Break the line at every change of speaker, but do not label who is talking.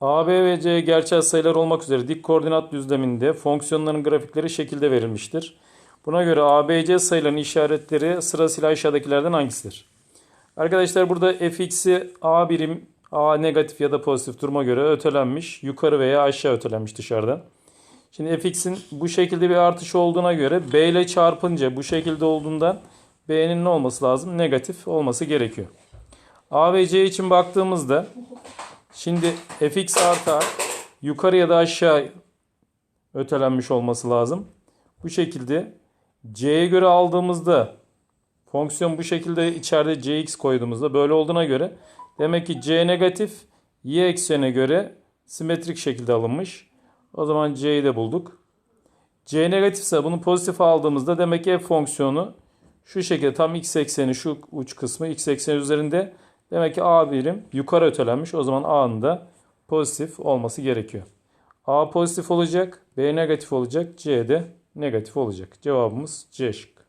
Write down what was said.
A, B ve C gerçel sayılar olmak üzere dik koordinat düzleminde fonksiyonların grafikleri şekilde verilmiştir. Buna göre A, B, C sayıların işaretleri sırasıyla aşağıdakilerden hangisidir? Arkadaşlar burada fx'i A birim, A negatif ya da pozitif duruma göre ötelenmiş. Yukarı veya aşağı ötelenmiş dışarıdan. Şimdi fx'in bu şekilde bir artış olduğuna göre b ile çarpınca bu şekilde olduğundan b'nin ne olması lazım? Negatif olması gerekiyor. A ve C için baktığımızda şimdi fx artı a yukarı ya da aşağı ötelenmiş olması lazım. Bu şekilde c'ye göre aldığımızda fonksiyon bu şekilde içeride cx koyduğumuzda böyle olduğuna göre demek ki c negatif y eksenine göre simetrik şekilde alınmış. O zaman c'yi de bulduk. c negatifse bunu pozitif aldığımızda demek ki f fonksiyonu şu şekilde tam x ekseni şu uç kısmı x ekseni üzerinde demek ki a birim yukarı ötelenmiş. O zaman a'nın da pozitif olması gerekiyor. a pozitif olacak, b negatif olacak, c de negatif olacak. Cevabımız c şıkkı.